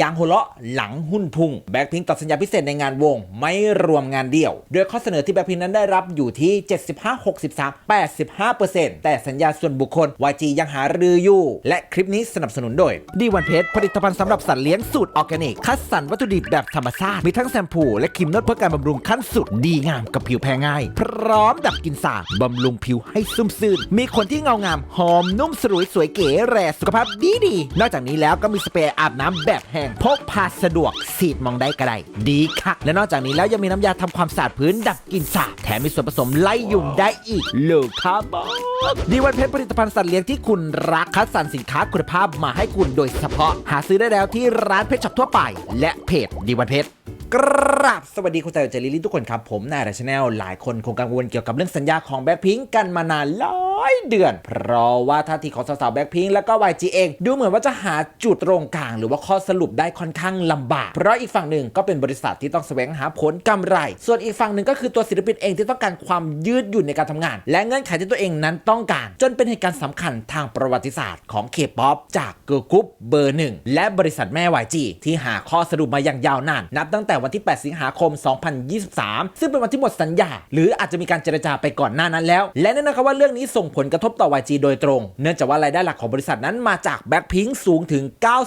ยางหัวเราะหลังหุ้นพุ่งแบ็คพิงตัดสัญญาพิเศษในงานวง ไม่รวมงานเดี่ยว โดยข้อเสนอที่แบ็คพิงนั้นได้รับอยู่ที่ 75 63 85 แต่สัญญาส่วนบุคคล YG ยังหารืออยู่ และคลิปนี้สนับสนุนโดยดีวันเพจผลิตภัณฑ์สำหรับสัตว์เลี้ยงสูตรออร์แกนิก คัดสรรวัตถุดิบแบบธรรมชาติ มีทั้งแชมพูและครีมนวดเพื่อการบำรุงขั้นสุดดีงามกับผิวแพ้ง่าย พร้อมดับกลิ่นสาบบำรุงผิวให้ซุ่มซื่นมีขนที่เงางามหอมนุ่มสลวยสวยเก๋แร่สุขภาพดีดีนอกจากนี้แล้วก็มีสเปรย์อาบน้ำแบบแห้ง พกพาสะดวกสีดมองได้ก็ได้ดีค่ะและนอกจากนี้แล้วยังมีน้ำยาทำความสะอาดพื้นดับกลิ่นสาบแถมมีส่วนผสมไล่ยุงได้อีกเลยครับอกดีวันเพชรผลิตภัณฑ์สัตว์เลี้ยงที่คุณรักคัดสรรสินค้าคุณภาพมาให้คุณโดยเฉพาะ หาซื้อได้แล้วที่ร้านเพชรช็อปทั่วไป และเพจดีวันเพชรกราบสวัสดีคุณใจเจลิลี่ทุกคนครับผมนายราชแนลหลายคนคงกังวลเกี่ยวกับเรื่องสัญญาของแบ็คพิงกันมานานหลายเดือนเพราะว่าท่าทีของสาวๆแบ็คพิงแล้วก็ YG เอง ดูเหมือนว่าจะหาจุดตรงกลาง หรือว่าข้อสรุปได้ค่อนข้างลำบาก เพราะอีกฝั่งหนึ่งก็เป็นบริษัทที่ต้องแสวงหาผลกำไร ส่วนอีกฝั่งหนึ่งก็คือตัวศิลปินเองที่ต้องการความยืดหยุ่นในการทำงาน และเงื่อนไขที่ตัวเองนั้นต้องการ จนเป็นเหตุการณ์สำคัญทางประวัติศาสตร์ของเคป๊อปจากเกิร์ลกรุ๊ปเบอร์หนึ่งและบริษัทแม่ YG ที่หาข้อสรุปมาอย่างยาวนาน นับตั้งแต่วันที่ 8 สิงหาคม 2023 ซึ่งเป็นวันที่หมดสัญญา หรืออาจจะมีการเจรจาไปก่อนหน้านั้นแล้ว และแน่นอนครับว่าเรื่องนี้ส่งผลกระทบต่อ YG โดยตรง เนื่องจากว่ารายได้หลักของบริษัทนั้นมาจากแบ็คพิงสูงถึง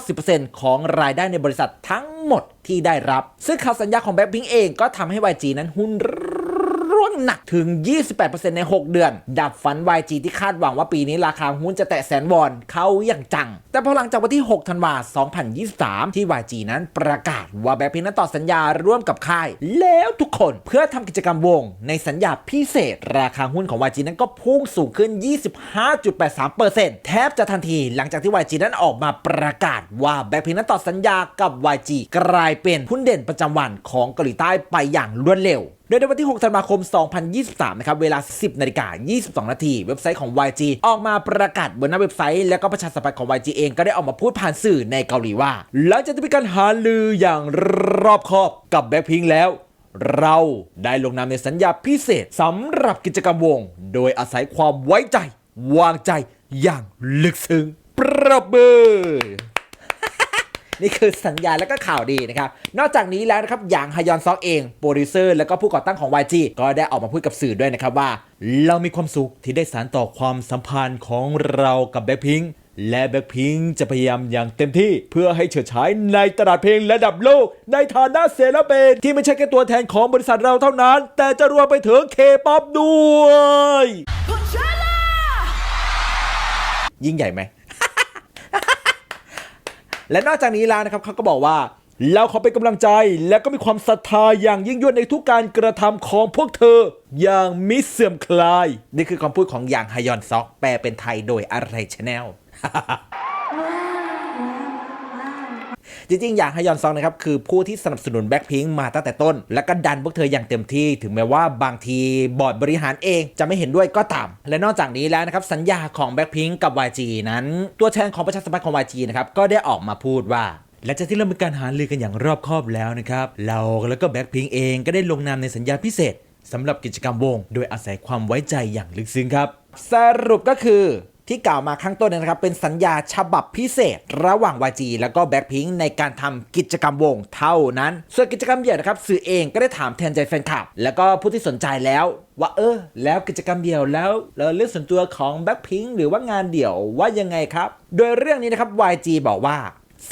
90%ของรายได้ในบริษัททั้งหมดที่ได้รับ ซึ่งข่าวสัญญาของแบ็คพิงเองก็ทำให้ YG นั้นหุ้น วงหนักถึง 28%ใน 6 เดือน ดับฝัน YG ที่คาดหวังว่าปีนี้ราคาหุ้นจะแตะแสนวอนเข้าอย่างจัง แต่พอหลังจากวันที่ 6 ธันวาคม2023 ที่ YG นั้นประกาศว่าแบ็คพิงนั้นต่อสัญญาร่วมกับค่าย แล้วทุกคนเพื่อทำกิจกรรมวง ในสัญญาพิเศษ ราคาหุ้นของ YG นั้นก็พุ่งสูงขึ้น 25.83%แทบจะทันทีหลังจากที่ YG นั้นออกมาประกาศว่าแบ็คพิงนั้นต่อสัญญากับ YG กลายเป็นหุ้นเด่นประจำวันของเกาหลีใต้ไปอย่างรวดเร็ว โดยในวันที่ 6 ธันวาคม 2023 นะครับ เวลา 10 นาฬิกา 22 นาที เว็บไซต์ของ YG ออกมาประกาศบนหน้าเว็บไซต์ และก็ประชาสัมพันธ์ของ YG เองก็ได้ออกมาพูดผ่านสื่อในเกาหลีว่า หลังจากที่มีการหาลืออย่างรอบคอบกับแบ็คพิงแล้วเราได้ลงนามในสัญญาพิเศษสำหรับกิจกรรมวง โดยอาศัยความไว้ใจ วางใจอย่างลึกซึ้งประเบือ นี่คือสัญญาและก็ข่าวดีนะครับ นอกจากนี้แล้วนะครับอย่างฮยอนซอกเองโปรดิวเซอร์และก็ผู้ก่อตั้งของ YG ก็ได้ออกมาพูดกับสื่อด้วยนะครับว่า เรามีความสุขที่ได้สานต่อความสัมพันธ์ของเรากับแบ็คพิงและแบ็คพิงจะพยายามอย่างเต็มที่ เพื่อให้เฉิดฉายในตลาดเพลงระดับโลก ในฐานะเซเลบเบนที่ไม่ใช่แค่ตัวแทนของบริษัทเราเท่านั้น แต่จะรวมไปถึงเคป๊อปด้วย ยิ่งใหญ่ไหม และนอกจากนี้แล้วนะครับเขาก็บอกว่าเราขอเป็นกำลังใจและก็มีความศรัทธาอย่างยิ่งยวดในทุกการกระทำของพวกเธอ อย่างมิเสื่อมคลาย นี่คือคำพูดของอย่างฮยอนซอกแปลเป็นไทยโดยอะไรชาแนล จริงๆ อย่างฮยอนซองนะครับคือผู้ที่สนับสนุนแบ็คพิงมาตั้งแต่ต้น และก็ดันพวกเธออย่างเต็มที่ถึงแม้ว่าบางทีบอร์ดบริหารเองจะไม่เห็นด้วยก็ตาม และนอกจากนี้แล้วนะครับสัญญาของแบ็คพิงกับ YG นั้น ตัวแทนของประชาสัมพันธ์ของ YG นะครับก็ได้ออกมาพูดว่าและจากที่เรามีการหารือกันอย่างรอบคอบแล้วนะครับเราแล้วก็แบ็คพิงเองก็ได้ลงนามในสัญญาพิเศษสำหรับกิจกรรมวง โดยอาศัยความไว้ใจอย่างลึกซึ้งครับ สรุปก็คือ ที่กล่าวมาข้างต้นเนยนะครับ เป็นสัญญาฉบับพิเศษ ระหว่าง YG แล้วก็ Blackpink ในการทำกิจกรรมวงเท่านั้น ส่วนกิจกรรมเดี่ยวนะครับสื่อเองก็ได้ถามแทนใจแฟนคลับ แล้วก็ผู้ที่สนใจแล้ว ว่าเออ แล้วกิจกรรมเดี่ยวแล้วแล้วเรื่องส่วนตัวของ Blackpink หรือว่างานเดี่ยวว่ายังไงครับ โดยเรื่องนี้นะครับ YG บอกว่า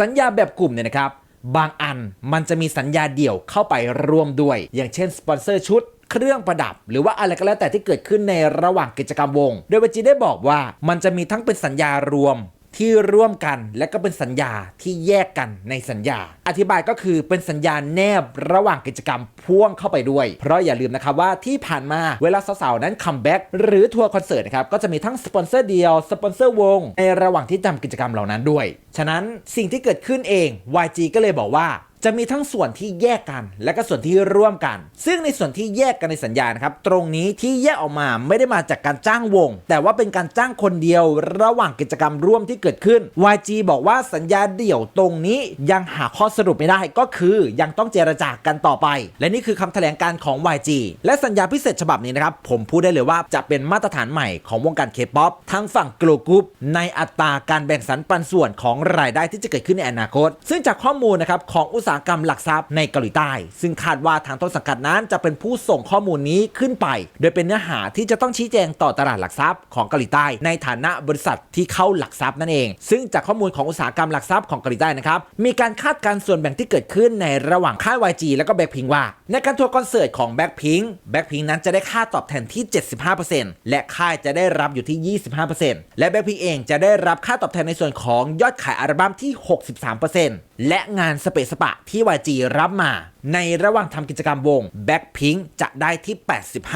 สัญญาแบบกลุ่มเนี่ยนะครับบางอันมันจะมีสัญญาเดี่ยวเข้าไปร่วมด้วย อย่างเช่นสปอนเซอร์ชุด เครื่องประดับ หรือว่าอะไรก็แล้วแต่ที่เกิดขึ้นในระหว่างกิจกรรมวง โดยวจีได้บอกว่ามันจะมีทั้งเป็นสัญญารวมที่ร่วมกันและก็เป็นสัญญาที่แยกกันในสัญญา อธิบายก็คือเป็นสัญญาแนบระหว่างกิจกรรมพ่วงเข้าไปด้วย เพราะอย่าลืมนะครับว่าที่ผ่านมาเวลาสาวๆนั้นคัมแบ็กหรือทัวร์คอนเสิร์ตนะครับก็จะมีทั้งสปอนเซอร์เดียวสปอนเซอร์วง ในระหว่างที่ทำกิจกรรมเหล่านั้นด้วย ฉะนั้นสิ่งที่เกิดขึ้นเอง YG ก็เลยบอกว่า จะมีทั้งส่วนที่แยกกัน และก็ส่วนที่ร่วมกัน ซึ่งในส่วนที่แยกกันในสัญญานะครับ ตรงนี้ที่แยกออกมาไม่ได้มาจากการจ้างวง แต่ว่าเป็นการจ้างคนเดียวระหว่างกิจกรรมร่วมที่เกิดขึ้น YG บอกว่าสัญญาเดี่ยวตรงนี้ยังหาข้อสรุปไม่ได้ก็คือยังต้องเจรจากันต่อไป และนี่คือคำแถลงการของ YG และสัญญาพิเศษฉบับนี้นะครับ ผมพูดได้เลยว่าจะเป็นมาตรฐานใหม่ของวงการเคป๊อปทั้งฝั่งกลูกรุ๊ปในอัตราการแบ่งสรรปันส่วนของรายได้ที่จะเกิดขึ้นในอนาคต ซึ่งจากข้อมูลนะครับของอุตสาาหกรรมหลักทรัพย์ในเกาหลีใต้ ซึ่งคาดว่าทางต้นสังกัดนั้นจะเป็นผู้ส่งข้อมูลนี้ขึ้นไป โดยเป็นเนื้อหาที่จะต้องชี้แจงต่อตลาดหลักทรัพย์ของเกาหลีใต้ ในฐานะบริษัทที่เข้าหลักทรัพย์นั่นเอง ซึ่งจากข้อมูลของอุตสาหกรรมหลักทรัพย์ของเกาหลีใต้นะครับมีการคาดการส่วนแบ่งที่เกิดขึ้นในระหว่างค่าย YG แล้วก็แบ็คพิงว่า ในการทัวร์คอนเสิร์ตของแบ็คพิงแบ็คพิงนั้นจะได้ค่าตอบแทนที่ 75%และค่ายจะได้รับอยู่ที่ 25%และแบ็คพิงเองจะได้รับค่าตอบแทนในส่วนของยอดขายอัลบั้มที่ 63%และงานสเปซสปะที่วาจีรับมา ในระหว่างทำกิจกรรมวง Blackpink จะได้ที่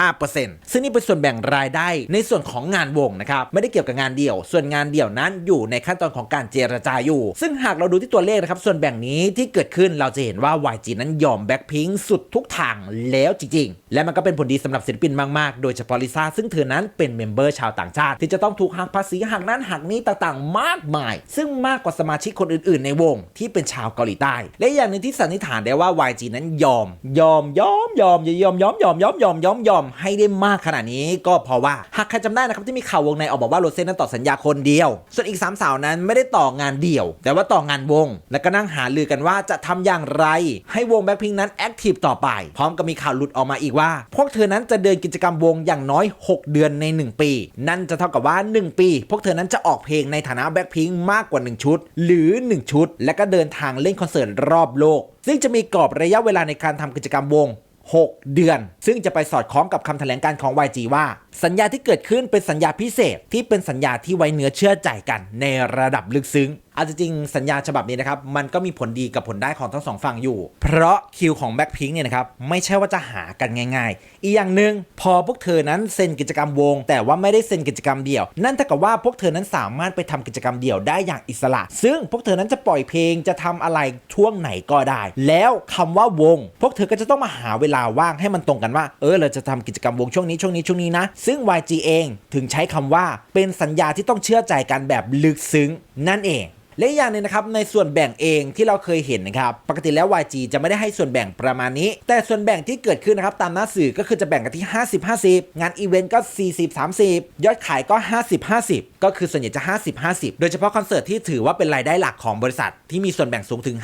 85%ซึ่งนี่เป็นส่วนแบ่งรายได้ในส่วนของงานวงนะครับ ไม่ได้เกี่ยวกับงานเดี่ยว ส่วนงานเดี่ยวนั้นอยู่ในขั้นตอนของการเจรจาอยู่ ซึ่งหากเราดูที่ตัวเลขนะครับส่วนแบ่งนี้ที่เกิดขึ้นเราจะเห็นว่า YG นั้นยอม Blackpink สุดทุกทางแล้วจริงๆ และมันก็เป็นผลดีสำหรับศิลปินมากๆ โดยเฉพาะลิซ่าซึ่งเธอนั้นเป็นเมมเบอร์ชาวต่างชาติ ที่จะต้องถูกหักภาษีหักนั้นหักนี้ต่างๆ มากมาย ซึ่งมากกว่าสมาชิกคนอื่นๆ ในวงที่เป็นชาวเกาหลีใต้ และอย่างหนึ่งที่สันนิษฐานได้ว่า YG นั้นยอม ยอมยอมยอมยอมยอมยอมยอมยอมยอมยอมให้ได้มากขนาดนี้ก็เพราะว่าหากใครจำได้นะครับที่มีข่าววงในออกบอกว่าโรเซ่นั้นต่อสัญญาคนเดียว ส่วนอีกสามสาวนั้นไม่ได้ต่องานเดี่ยว แต่ว่าต่องานวง และก็นั่งหาลือกันว่าจะทำอย่างไร ให้วงแบ็คพิงนั้นแอคทีฟต่อไป พร้อมกับมีข่าวหลุดออกมาอีกว่า พวกเธอนั้นจะเดินกิจกรรมวงอย่างน้อย 6 เดือนใน 1 ปี นั่นจะเท่ากับว่า 1 ปี พวกเธอนั้นจะออกเพลงในฐานะแบ็คพิงมากกว่า 1 ชุด หรือ 1 ชุด และก็เดินทางเล่นคอนเสิร์ตรอบโลก ซึ่งจะมีกรอบระยะเวลาในการทำกิจกรรมวง 6 เดือน ซึ่งจะไปสอดคล้องกับคำแถลงการของ YG ว่า สัญญาที่เกิดขึ้นเป็นสัญญาพิเศษที่เป็นสัญญาที่ไว้เนื้อเชื่อใจกันในระดับลึกซึ้ง อาจริงสัญญาฉบับนี้นะครับ มันก็มีผลดีกับผลได้ของทั้งสองฝั่งอยู่ เพราะคิวของแบ็คพิงเนี่ยนะครับ ไม่ใช่ว่าจะหากันง่าย ๆ อีกอย่างหนึ่งพอพวกเธอนั้นเซ็นกิจกรรมวง แต่ว่าไม่ได้เซ็นกิจกรรมเดี่ยว นั่นเท่ากับว่าพวกเธอนั้นสามารถไปทำกิจกรรมเดี่ยวได้อย่างอิสระ ซึ่งพวกเธอนั้นจะปล่อยเพลงจะทำอะไรช่วงไหนก็ได้ แล้วคำว่าวง พวกเธอก็จะต้องมาหาเวลาว่างให้มันตรงกันว่า เออเราจะทำกิจกรรมวงช่วงนี้ช่วงนี้ช่วงนี้นะ ซึ่ง YG เองถึงใช้คำว่าเป็นสัญญาที่ต้องเชื่อใจกันแบบลึกซึ้งนั่นเอง และอย่างหนึงนะครับในส่วนแบ่งเองที่เราเคยเห็นนะครับปกติแล้ว YG จะไม่ได้ให้ส่วนแบ่งประมาณนี้ แต่ส่วนแบ่งที่เกิดขึ้นนะครับตามหน้าสื่อก็คือจะแบ่งกันที่ 50 50 งานอีเวนต์ก็ 40 30 ยอดขายก็ 50 50 ก็คือส่วนใหญ่จะ 50 50 โดยเฉพาะคอนเสิร์ตที่ถือว่าเป็นรายได้หลักของบริษัท ที่มีส่วนแบ่งสูงถึง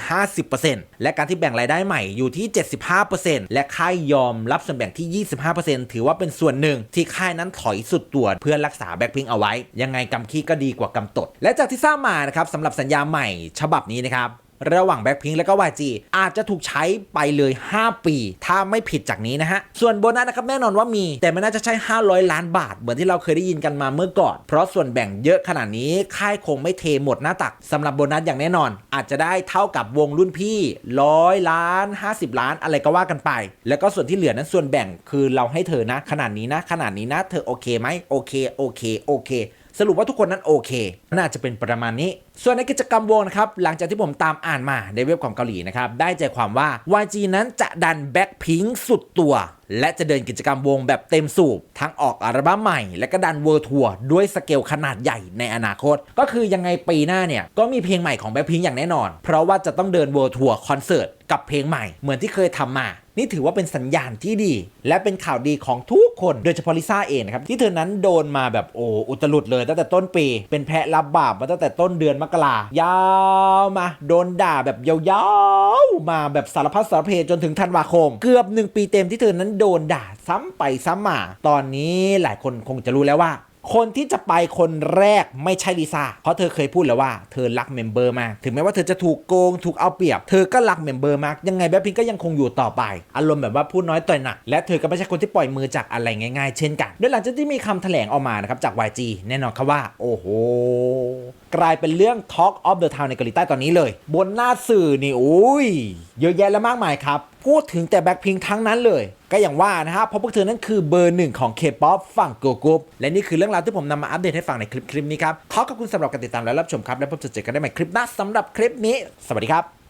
50%และการที่แบ่งรายได้ใหม่อยู่ที่ 75%และค่ายยอมรับส่วนแบ่งที่ 25%ถือว่าเป็นส่วนหนึ่งที่ค่ายนั้นถอยสุดตัวเพื่อรักษาแบ็คพิงเอาไว้ ยังไงกำขี้ก็ดีกว่ากำตด และจากที่ทราบมานะครับสำหรับสัญญาใหม่ฉบับนี้นะครับ ระหว่างแบ็คพิงและก็ YG อาจจะถูกใช้ไปเลย 5 ปี ถ้าไม่ผิดจากนี้นะฮะ ส่วนโบนัสนะครับแน่นอนว่ามี แต่ไม่น่าจะใช่500 ล้านบาท เหมือนที่เราเคยได้ยินกันมาเมื่อก่อน เพราะส่วนแบ่งเยอะขนาดนี้ ค่ายคงไม่เทหมดหน้าตักสำหรับโบนัสอย่างแน่นอน อาจจะได้เท่ากับวงรุ่นพี่ร้อยล้าน 50 ล้านอะไรก็ว่ากันไป แล้วก็ส่วนที่เหลือนั้นส่วนแบ่งคือเราให้เธอนะ ขนาดนี้นะ ขนาดนี้นะ เธอโอเคไหมโอเคโอเคโอเค สรุปว่าทุกคนนั้นโอเค น่าจะเป็นประมาณนี้ ส่วนในกิจกรรมวงนะครับ หลังจากที่ผมตามอ่านมาในเว็บของเกาหลีนะครับ ได้ใจความว่า YG นั้นจะดันแบ็คพิงสุดตัว และจะเดินกิจกรรมวงแบบเต็มสูบ ทั้งออกอัลบั้มใหม่ และก็ดันเวิร์ทัวร์ด้วยสเกลขนาดใหญ่ในอนาคต ก็คือยังไงปีหน้าเนี่ยก็มีเพลงใหม่ของแบ็คพิงอย่างแน่นอน เพราะว่าจะต้องเดินเวิร์ทัวร์คอนเสิร์ตกับเพลงใหม่เหมือนที่เคยทำมา นี่ถือว่าเป็นสัญญาณที่ดี และเป็นข่าวดีของทุกคนโดยเฉพาะลิซ่าเองนะครับที่เธอนั้นโดนมาแบบโอ้อุตลุดเลยตั้งแต่ต้นปี เป็นแพะรับบาปมาตั้งแต่ต้นเดือนมกรายาวมา โดนด่าแบบยาวๆมาแบบสารพัดสารเพจนถึงธันวาคม เกือบหนึ่งปีเต็มที่เธอนั้นโดนด่าซ้ำไปซ้ำมา ตอนนี้หลายคนคงจะรู้แล้วว่า คนที่จะไปคนแรกไม่ใช่ลิซ่า เพราะเธอเคยพูดแล้วว่าเธอรักเมมเบอร์มาก ถึงแม้ว่าเธอจะถูกโกง ถูกเอาเปรียบ เธอก็รักเมมเบอร์มาก ยังไงแบ็คพิงก็ยังคงอยู่ต่อไป อารมณ์แบบว่าพูดน้อยต่อยหนัก และเธอก็ไม่ใช่คนที่ปล่อยมือจากอะไรง่ายๆ เช่นกัน โดยหลังจากที่มีคำแถลงออกมานะครับจาก YG แน่นอนครับว่า โอ้โห กลายเป็นเรื่อง Talk of the Town ในเกาหลีใต้ตอนนี้เลย บนหน้าสื่อนี่โอ้ยเยอะแยะและมากมายครับ พูดถึงแต่แบ็คพิงทั้งนั้นเลย ก็อย่างว่านะครับเพราะพวกเธอนั้นคือเบอร์หนึ่งของเคป๊อปฝั่งโกโก้และนี่คือเรื่องราวที่ผมนำมาอัปเดตให้ฟังในคลิปคลิปนี้ครับขอขอบคุณสำหรับการติดตามและรับชมครับ และพบเจอกันได้ใหม่คลิปหน้าสำหรับคลิปนี้ สวัสดีครับ